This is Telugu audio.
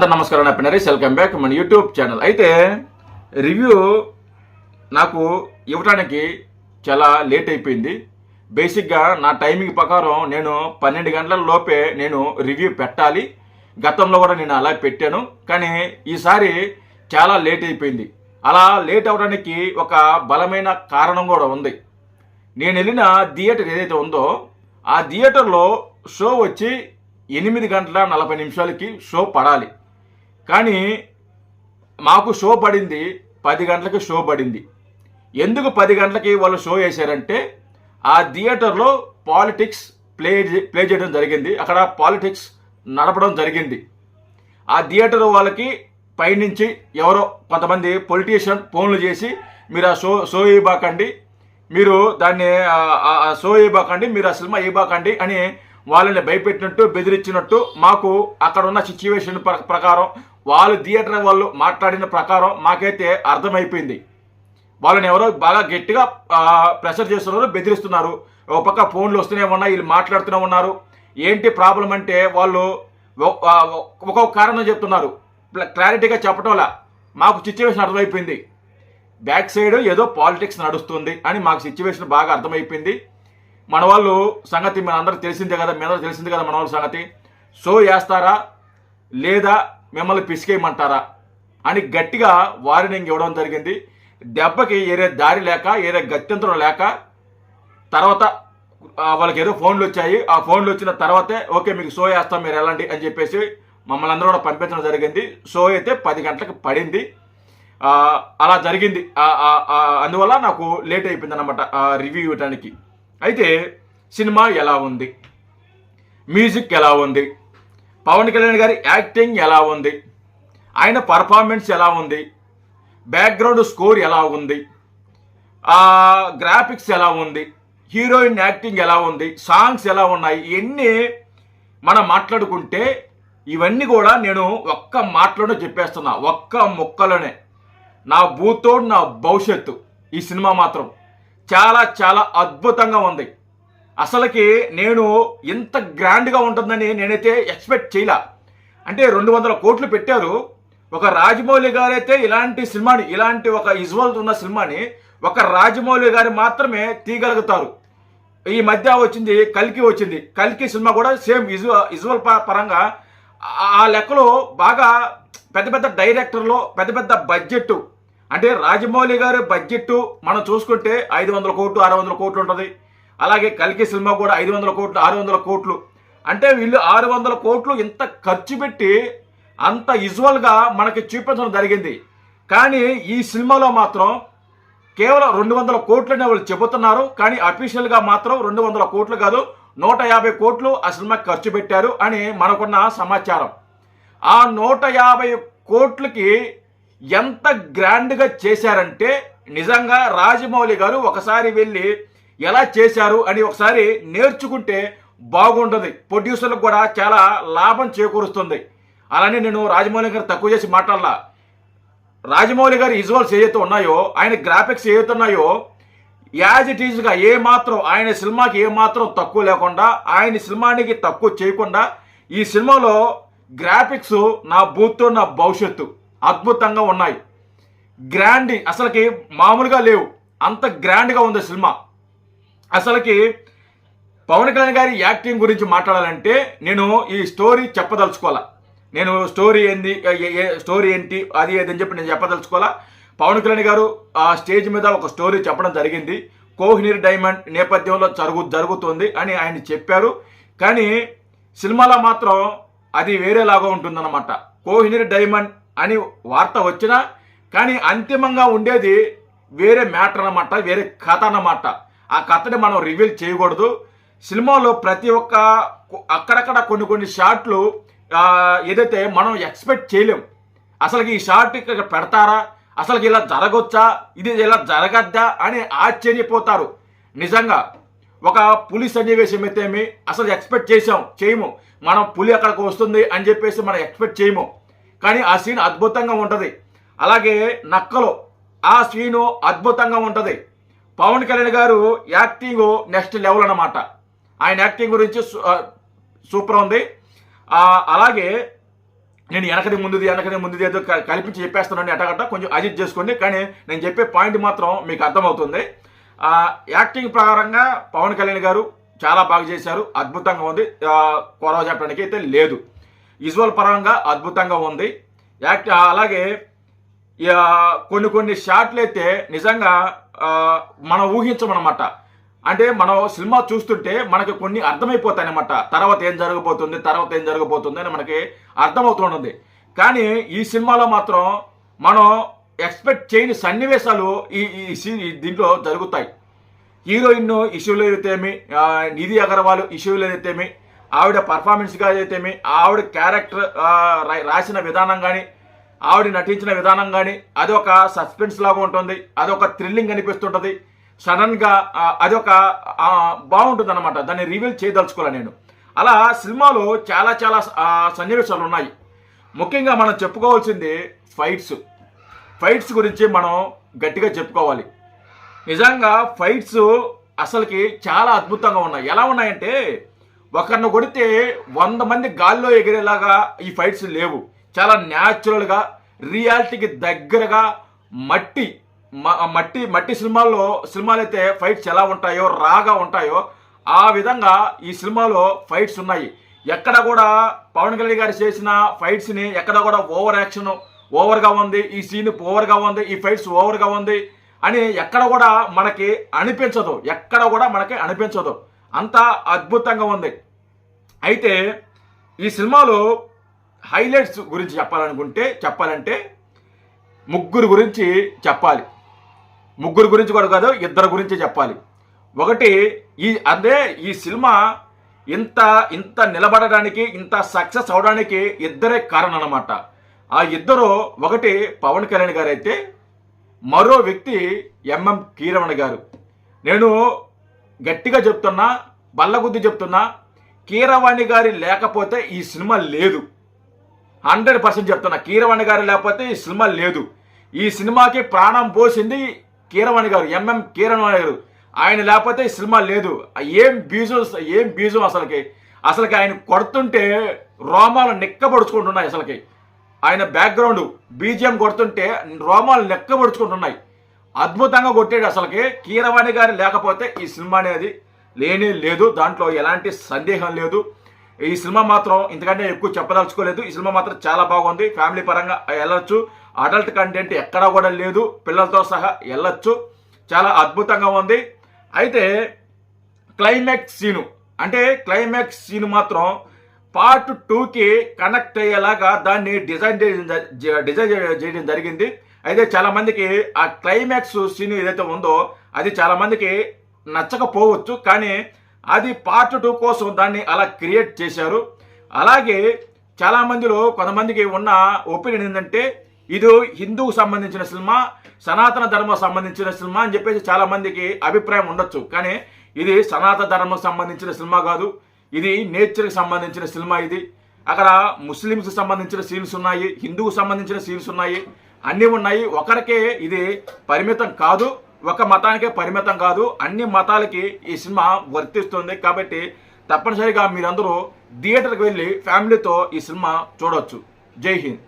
అందరు నమస్కారం నా పినరేష్ వెల్కమ్ బ్యాక్ మన యూట్యూబ్ ఛానల్ అయితే రివ్యూ నాకు ఇవ్వడానికి చాలా లేట్ అయిపోయింది. బేసిక్గా నా టైమింగ్ ప్రకారం నేను పన్నెండు గంటల లోపే నేను రివ్యూ పెట్టాలి. గతంలో కూడా నేను అలా పెట్టాను. కానీ ఈసారి చాలా లేట్ అయిపోయింది. అలా లేట్ అవడానికి ఒక బలమైన కారణం కూడా ఉంది. నేను వెళ్ళిన థియేటర్ ఏదైతే ఉందో ఆ థియేటర్లో షో వచ్చి ఎనిమిది గంటల నలభై నిమిషాలకి షో పడాలి. కానీ మాకు షో పడింది పది గంటలకి షో పడింది. ఎందుకు పది గంటలకి వాళ్ళు షో వేశారంటే ఆ థియేటర్లో పాలిటిక్స్ ప్లే ప్లే చేయడం జరిగింది. అక్కడ పాలిటిక్స్ నడపడం జరిగింది. ఆ థియేటర్ వాళ్ళకి పైనుంచి ఎవరో కొంతమంది పొలిటీషియన్ ఫోన్లు చేసి మీరు ఆ షో షో ఇవ్వకండి మీరు దాన్ని షో ఇవ్వకండి మీరు ఆ సినిమా ఇవ్వకండి అని వాళ్ళని భయపెట్టినట్టు బెదిరించినట్టు మాకు అక్కడ ఉన్న సిచ్యువేషన్ ప్ర- ప్రకారం వాళ్ళు థియేటర్ వాళ్ళు మాట్లాడిన ప్రకారం మాకైతే అర్థమైపోయింది. వాళ్ళని ఎవరో బాగా గట్టిగా ప్రెషర్ చేస్తున్నారు బెదిరిస్తున్నారు. ఒక పక్క ఫోన్లు వస్తూనే ఉన్నాయి వీళ్ళు మాట్లాడుతూనే ఉన్నారు. ఏంటి ప్రాబ్లం అంటే వాళ్ళు ఒ- ఒక్కొక్క కారణం చెప్తున్నారు. క్లారిటీగా చెప్పటంలా మాకు సిచ్యువేషన్ అర్థమైపోయింది. బ్యాక్ సైడ్ ఏదో పాలిటిక్స్ నడుస్తుంది అని మాకు సిచ్యువేషన్ బాగా అర్థమైపోయింది. మన వాళ్ళు సంగతి మన అందరికి తెలిసిందే కదా మీ అందరూ తెలిసిందే కదా మన వాళ్ళ సంగతి. షో వేస్తారా? లేదా మిమ్మల్ని పిసికేయమంటారా? అని గట్టిగా వార్నింగ్ ఇవ్వడం జరిగింది. దెబ్బకి ఏరే దారి లేక ఏరే గత్యంతరం లేక తర్వాత వాళ్ళకి ఏదో ఫోన్లు వచ్చాయి. ఆ ఫోన్లు వచ్చిన తర్వాతే ఓకే మీకు షో వేస్తాం మీరు వెళ్ళండి అని చెప్పేసి మమ్మల్ని అందరూ కూడా పంపించడం జరిగింది. షో అయితే పది గంటలకు పడింది. అలా జరిగింది. అందువల్ల నాకు లేట్ అయిపోయింది అనమాట రివ్యూ ఇవ్వడానికి అయితే సినిమా ఎలా ఉంది? మ్యూజిక్ ఎలా ఉంది? పవన్ కళ్యాణ్ గారి యాక్టింగ్ ఎలా ఉంది? ఆయన పర్ఫార్మెన్స్ ఎలా ఉంది? బ్యాక్గ్రౌండ్ స్కోర్ ఎలా ఉంది? గ్రాఫిక్స్ ఎలా ఉంది? హీరోయిన్ యాక్టింగ్ ఎలా ఉంది? సాంగ్స్ ఎలా ఉన్నాయి? ఇవన్నీ మనం మాట్లాడుకుంటే ఇవన్నీ కూడా నేను ఒక్క మాటలోనే చెప్పేస్తున్నా. ఒక్క ముక్కలోనే. నా భూతోడు నా భవిష్యత్తు. ఈ సినిమా మాత్రం. చాలా చాలా అద్భుతంగా ఉంది. అసలుకి నేను ఇంత గ్రాండ్గా ఉంటుందని నేనైతే ఎక్స్పెక్ట్ చేయలే. అంటే రెండు వందల కోట్లు పెట్టారు. ఒక రాజమౌళి గారైతే ఇలాంటి సినిమాని ఇలాంటి ఒక ఇజ్వల్ ఉన్న సినిమాని ఒక రాజమౌళి గారు మాత్రమే తీయగలుగుతారు. ఈ మధ్య వచ్చింది కల్కి వచ్చింది. కల్కి సినిమా కూడా సేమ్ విజువల్ ఇజువల్ పరంగా ఆ- ఆ లెక్కలో బాగా పెద్ద పెద్ద డైరెక్టర్లో పెద్ద పెద్ద బడ్జెట్ అంటే రాజమౌళి గారి బడ్జెట్ మనం చూసుకుంటే ఐదు వందల కోట్లు ఆరు వందల కోట్లు ఉంటుంది. అలాగే కల్కి సినిమా కూడా ఐదు వందల కోట్లు ఆరు వందల కోట్లు. అంటే వీళ్ళు ఆరు వందల కోట్లు ఇంత ఖర్చు పెట్టి అంత యూజువల్గా మనకి చూపించడం జరిగింది. కానీ ఈ సినిమాలో మాత్రం కేవలం రెండు వందల కోట్లనే వాళ్ళు చెబుతున్నారు. కానీ అఫీషియల్గా మాత్రం రెండు వందల కోట్లు కాదు నూట యాభై కోట్లు ఆ సినిమాకి ఖర్చు పెట్టారు అని మనకున్న సమాచారం. ఆ నూట యాభై కోట్లకి ఎంత గ్రాండ్గా చేశారంటే నిజంగా రాజమౌళి గారు ఒకసారి వెళ్ళి ఎలా చేశారు అని ఒకసారి నేర్చుకుంటే బాగుంటుంది. ప్రొడ్యూసర్లకు కూడా చాలా లాభం చేకూరుస్తుంది. అలానే నేను రాజమౌళి గారు తక్కువ చేసి మాట్లాడాల. రాజమౌళి గారి విజువల్స్ ఏవైతే ఉన్నాయో ఆయన గ్రాఫిక్స్ ఏవైతే ఉన్నాయో యాజ్ ఇట్ ఈజ్గా ఏ మాత్రం ఆయన సినిమాకి ఏ మాత్రం తక్కువ లేకుండా ఆయన సినిమానికి తక్కువ చేయకుండా ఈ సినిమాలో గ్రాఫిక్స్ నా బూత్తో నా భవిష్యత్తు. అద్భుతంగా ఉన్నాయి. గ్రాండ్ అసలుకి మామూలుగా లేవు. అంత గ్రాండ్గా ఉంది సినిమా. అసలుకి పవన్ కళ్యాణ్ గారి యాక్టింగ్ గురించి మాట్లాడాలంటే నేను ఈ స్టోరీ చెప్పదలుచుకోవాలా? నేను స్టోరీ ఏంది ఏ- ఏ- స్టోరీ ఏంటి అది ఏదని చెప్పి నేను చెప్పదలుచుకోవాలా? పవన్ కళ్యాణ్ గారు ఆ స్టేజ్ మీద ఒక స్టోరీ చెప్పడం జరిగింది. కోహినీర్ డైమండ్ నేపథ్యంలో జరుగు జరుగుతుంది అని ఆయన చెప్పారు. కానీ సినిమాలో మాత్రం అది వేరేలాగా ఉంటుందన్నమాట. కోహినీర్ డైమండ్ అని వార్త వచ్చినా కానీ అంతిమంగా ఉండేది వేరే మ్యాటర్ అన్నమాట వేరే కథ అన్నమాట. ఆ కథని మనం రివీల్ చేయకూడదు. సినిమాలో ప్రతి ఒక్క అక్కడక్కడ కొన్ని కొన్ని షాట్లు ఏదైతే మనం ఎక్స్పెక్ట్ చేయలేం. అసలు ఈ షార్ట్ ఇక్కడ పెడతారా? అసలు ఇలా జరగొచ్చా? ఇది ఇలా జరగద్దా? అని ఆశ్చర్యపోతారు. నిజంగా ఒక పులి సన్నివేశం అయితేమి అసలు ఎక్స్పెక్ట్ చేసాం చేయము. మనం పులి అక్కడికి వస్తుంది అని చెప్పేసి మనం ఎక్స్పెక్ట్ చేయము. కానీ ఆ సీన్ అద్భుతంగా ఉంటుంది. అలాగే నక్కలో ఆ సీను అద్భుతంగా ఉంటుంది. పవన్ కళ్యాణ్ గారు యాక్టింగ్ నెక్స్ట్ లెవెల్ అనమాట ఆయన యాక్టింగ్ గురించి సూపర్ ఉంది. అలాగే నేను వెనకది ముందుది వెనకది ముందుది ఏదో కల్పించి చెప్పేస్తానండి అటగట కొంచెం అజిట్ చేసుకోండి. కానీ నేను చెప్పే పాయింట్ మాత్రం మీకు అర్థమవుతుంది. యాక్టింగ్ ప్రకారంగా పవన్ కళ్యాణ్ గారు చాలా బాగా చేశారు. అద్భుతంగా ఉంది. ఆ, కొరవ చెప్పడానికి అయితే లేదు. విజువల్ పరంగా అద్భుతంగా ఉంది. యాక్ట్ అలాగే కొన్ని కొన్ని షాట్లు అయితే నిజంగా మనం ఊహించమన్నమాట. అంటే మనం సినిమా చూస్తుంటే మనకి కొన్ని అర్థమైపోతాయి అనమాట తర్వాత ఏం జరగబోతుంది తర్వాత ఏం జరగబోతుంది అని మనకి అర్థమవుతుంటుంది. కానీ ఈ సినిమాలో మాత్రం మనం ఎక్స్పెక్ట్ చేయని సన్నివేశాలు ఈ ఈ దీంట్లో జరుగుతాయి. హీరోయిన్ ఇష్యూలు అయితేమి నిధి అగర్వాల్ ఇష్యూలు అయితేమి ఆవిడ పర్ఫార్మెన్స్గా అయితేమి ఆవిడ క్యారెక్టర్ రాసిన విధానం కానీ ఆవిడ నటించిన విధానం కానీ అదొక సస్పెన్స్ లాగా ఉంటుంది. అదొక థ్రిల్లింగ్ అనిపిస్తుంటుంది. సడన్గా అదొక బాగుంటుంది అనమాట దాన్ని రివీల్ చేయదలుచుకోవాలి నేను. అలా సినిమాలో చాలా చాలా సన్నివేశాలు ఉన్నాయి. ముఖ్యంగా మనం చెప్పుకోవాల్సింది ఫైట్స్ ఫైట్స్ గురించి మనం గట్టిగా చెప్పుకోవాలి. నిజంగా ఫైట్స్ అసలుకి చాలా అద్భుతంగా ఉన్నాయి. ఎలా ఉన్నాయంటే ఒకరిని కొడితే వంద మంది గాల్లో ఎగిరేలాగా ఈ ఫైట్స్ లేవు. చాలా న్యాచురల్గా రియాలిటీకి దగ్గరగా మట్టి మట్టి మట్టి సినిమాల్లో సినిమాలు అయితే ఫైట్స్ ఎలా ఉంటాయో రాగా ఉంటాయో ఆ విధంగా ఈ సినిమాలో ఫైట్స్ ఉన్నాయి. ఎక్కడ కూడా పవన్ కళ్యాణ్ గారు చేసిన ఫైట్స్ని ఎక్కడ కూడా ఓవర్ యాక్షన్ ఓవర్గా ఉంది ఈ సీన్ ఓవర్గా ఉంది ఈ ఫైట్స్ ఓవర్గా ఉంది అని ఎక్కడ కూడా మనకి అనిపించదు. ఎక్కడ కూడా మనకి అనిపించదు. అంత అద్భుతంగా ఉంది. అయితే ఈ సినిమాలో హైలైట్స్ గురించి చెప్పాలనుకుంటే చెప్పాలంటే ముగ్గురు గురించి చెప్పాలి. ముగ్గురు గురించి కూడా కాదు ఇద్దరు గురించి చెప్పాలి. ఒకటి ఈ అదే ఈ సినిమా ఇంత ఇంత నిలబడడానికి ఇంత సక్సెస్ అవడానికి ఇద్దరే కారణం అనమాట ఆ ఇద్దరు ఒకటి పవన్ కళ్యాణ్ గారు అయితే మరో వ్యక్తి ఎంఎం కీరవణ గారు. నేను గట్టిగా చెప్తున్నా బల్లగుద్ది చెప్తున్నా కీరవాణి గారి లేకపోతే ఈ సినిమా లేదు. హండ్రెడ్ పర్సెంట్ చెప్తున్నా కీరవాణి గారు లేకపోతే ఈ సినిమా లేదు. ఈ సినిమాకి ప్రాణం పోసింది కీరవాణి గారు ఎంఎం కీరవాణి గారు. ఆయన లేకపోతే ఈ సినిమా లేదు. ఏం బీజం ఏం బీజం అసలుకి? అసలుకి ఆయన కొడుతుంటే రోమాలు నెక్కబడుచుకుంటున్నాయి అసలుకి. ఆయన బ్యాక్గ్రౌండ్ బీజిఎం కొడుతుంటే రోమాలు నెక్కబడుచుకుంటున్నాయి. అద్భుతంగా కొట్టాడు అసలుకి. కీరవాణి గారు లేకపోతే ఈ సినిమా అనేది లేనే లేదు. దాంట్లో ఎలాంటి సందేహం లేదు. ఈ సినిమా మాత్రం ఇంతకంటే ఎక్కువ చెప్పదలుచుకోలేదు. ఈ సినిమా మాత్రం చాలా బాగుంది. ఫ్యామిలీ పరంగా వెళ్ళొచ్చు. అడల్ట్ కంటెంట్ ఎక్కడా కూడా లేదు. పిల్లలతో సహా వెళ్ళొచ్చు. చాలా అద్భుతంగా ఉంది. అయితే క్లైమాక్స్ సీను. అంటే క్లైమాక్స్ సీన్ మాత్రం పార్ట్ టూకి కనెక్ట్ అయ్యేలాగా దాన్ని డిజైన్ డిజైన్ చేయడం జరిగింది. అయితే చాలా మందికి ఆ క్లైమాక్స్ సీన్ ఏదైతే ఉందో అది చాలా మందికి నచ్చకపోవచ్చు. కానీ అది పార్ట్ టూ కోసం దాన్ని అలా క్రియేట్ చేశారు. అలాగే చాలా మందిలో కొంతమందికి ఉన్న ఒపీనియన్ ఏంటంటే ఇది హిందువుకు సంబంధించిన సినిమా సనాతన ధర్మం సంబంధించిన సినిమా అని చెప్పేసి చాలా మందికి అభిప్రాయం ఉండొచ్చు. కానీ ఇది సనాతన ధర్మం సంబంధించిన సినిమా కాదు. ఇది నేచర్కి సంబంధించిన సినిమా ఇది. అక్కడ ముస్లిమ్స్కి సంబంధించిన సీన్స్ ఉన్నాయి హిందూకు సంబంధించిన సీన్స్ ఉన్నాయి. అన్నీ ఉన్నాయి. ఒకరికే ఇది పరిమితం కాదు ఒక మతానికే పరిమితం కాదు. అన్ని మతాలకి ఈ సినిమా వర్తిస్తుంది కాబట్టి తప్పనిసరిగా మీరందరూ థియేటర్కి వెళ్ళి ఫ్యామిలీతో ఈ సినిమా చూడవచ్చు జై హింద్.